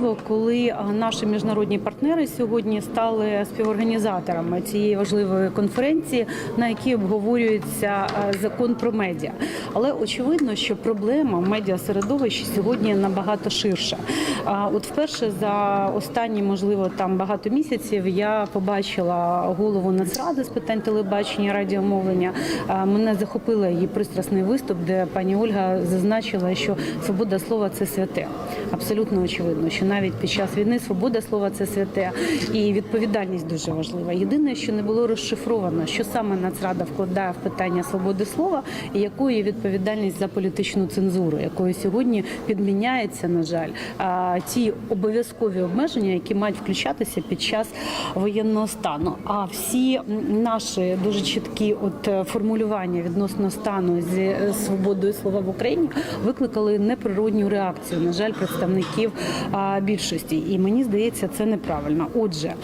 важливо, коли наші міжнародні партнери сьогодні стали співорганізаторами цієї важливої конференції, на якій обговорюється закон про медіа. Але очевидно, що проблема медіасередовища сьогодні набагато ширша. От вперше за останні, можливо, там багато місяців я побачила голову Нацради з питань телебачення і радіомовлення. Мене захопила її пристрасний виступ, де пані Ольга зазначила, що свобода слова це святе. Абсолютно очевидно, що навіть під час війни свобода слова це святе і відповідальність дуже важлива. Єдине, що не було розшифровано, що саме Нацрада вкладає в питання свободи слова і якою є відповідальність за політичну цензуру, якою сьогодні підміняється, на жаль, ті обов'язкові обмеження, які мають включатися під час воєнного стану. А всі наші дуже чіткі от формулювання відносно стану з е, свободою слова в Україні викликали неприродню реакцію. На жаль, представників більшості, і мені здається, це неправильно. Отже.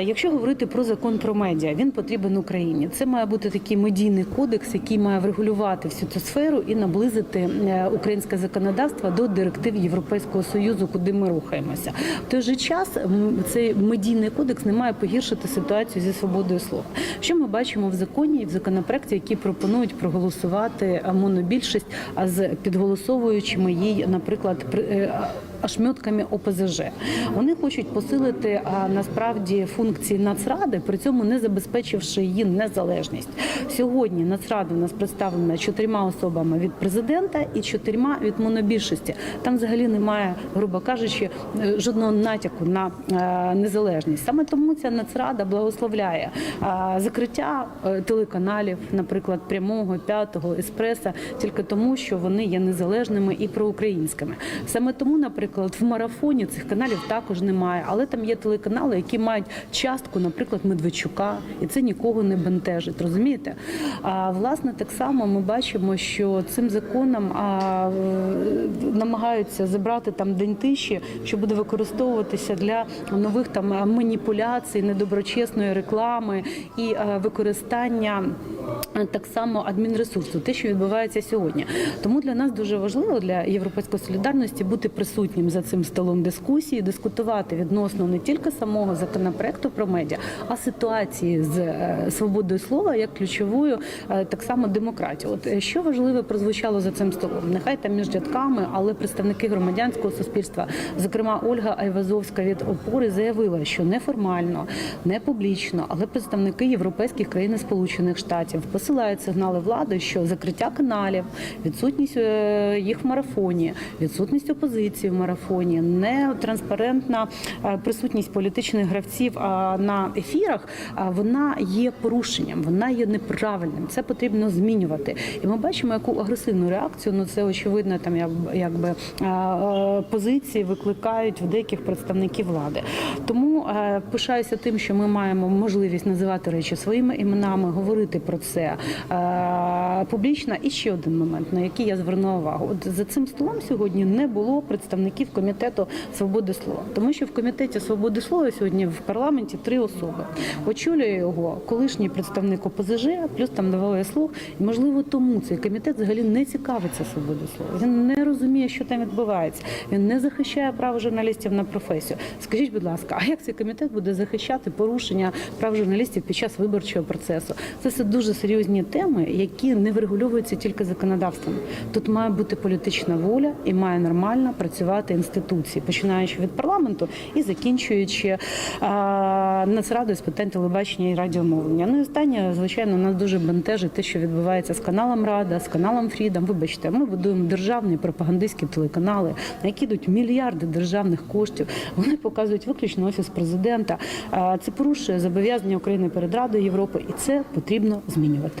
Якщо говорити про закон про медіа, він потрібен Україні. Це має бути такий медійний кодекс, який має врегулювати всю цю сферу і наблизити е, українське законодавство до директив Європейського союзу, куди ми рухаємося. В той же час цей медійний кодекс не має погіршити ситуацію зі свободою слова. Що ми бачимо в законі і в законопроекті, які пропонують проголосувати е, монобільшість, а з підголосовуючими їй, наприклад, е, ОПЗЖ. Вони хочуть посилити а, насправді функції Нацради, при цьому не забезпечивши її незалежність. Сьогодні Нацрада у нас представлена чотирма особами від президента і чотирма від монобільшості. Там взагалі немає, грубо кажучи, жодного натяку на е, незалежність. Саме тому ця Нацрада благословляє закриття е, телеканалів, наприклад, прямого, п'ятого, еспреса, тільки тому, що вони є незалежними і проукраїнськими. Саме тому, наприклад, в марафоні цих каналів також немає, але там є телеканали, які мають частку, наприклад, Медведчука, і це нікого не бентежить. Розумієте? А власне так само ми бачимо, що цим законом а, намагаються забрати там день тиші, що буде використовуватися для нових там маніпуляцій, недоброчесної реклами і е, використання так само адмінресурсу, те, що відбувається сьогодні. Тому для нас дуже важливо для європейської солідарності бути присутнім за цим столом дискусії, дискутувати відносно не тільки самого законопроекту про медіа, а ситуації з е, свободою слова як ключовою е, так само демократії. От е, що важливе прозвучало за цим столом? Нехай там між дядками, але представники громадянського суспільства, зокрема Ольга Айвазовська від опори, заявила, що неформально, не публічно, але представники європейських країн Сполучених Штатів посилають сигнали влади, що закриття каналів, відсутність їх в марафоні, відсутність опозиції в марафоні, нетранспарентна е, присутність політичних гравців на ефірах, вона є порушенням, вона є неправильним. Це потрібно змінювати. І ми бачимо, яку агресивну реакцію. Ну це очевидно, там як- якби позиції викликають в деяких представників влади. Тому е, пишаюся тим, що ми маємо можливість називати речі своїми іменами, говорити про це е, публічно. І ще один момент, на який я звернула увагу. От за цим столом сьогодні не було представників комітету свободи слова, тому що в комітеті свободи слова сьогодні в парламенті три особи. Очолює його колишній представник ОПЗЖ, плюс там давали слух. І можливо тому цей комітет взагалі не цікавиться свободою слова. Він не розуміє, що там відбувається. Він не захищає право журналістів на професію. Скажіть, будь ласка, а як цей комітет буде захищати порушення прав журналістів під час виборчого процесу? Це все дуже серйозні теми, які не врегульовуються тільки законодавством. Тут має бути політична воля і має нормально працювати інституції, починаючи від парламенту і закінчуючи а, Нацрадою з питань телебачення і радіомовлення. Ну і останнє, звичайно, нас дуже бентежить те, що відбувається з каналом Рада, з каналом Фрідом. Вибачте, ми будуємо державні пропагандистські телеканали, на які йдуть мільярди державних коштів. Вони показують виключно офіс президента. А, Це порушує зобов'язання України перед Радою Європи, і це потрібно змінювати.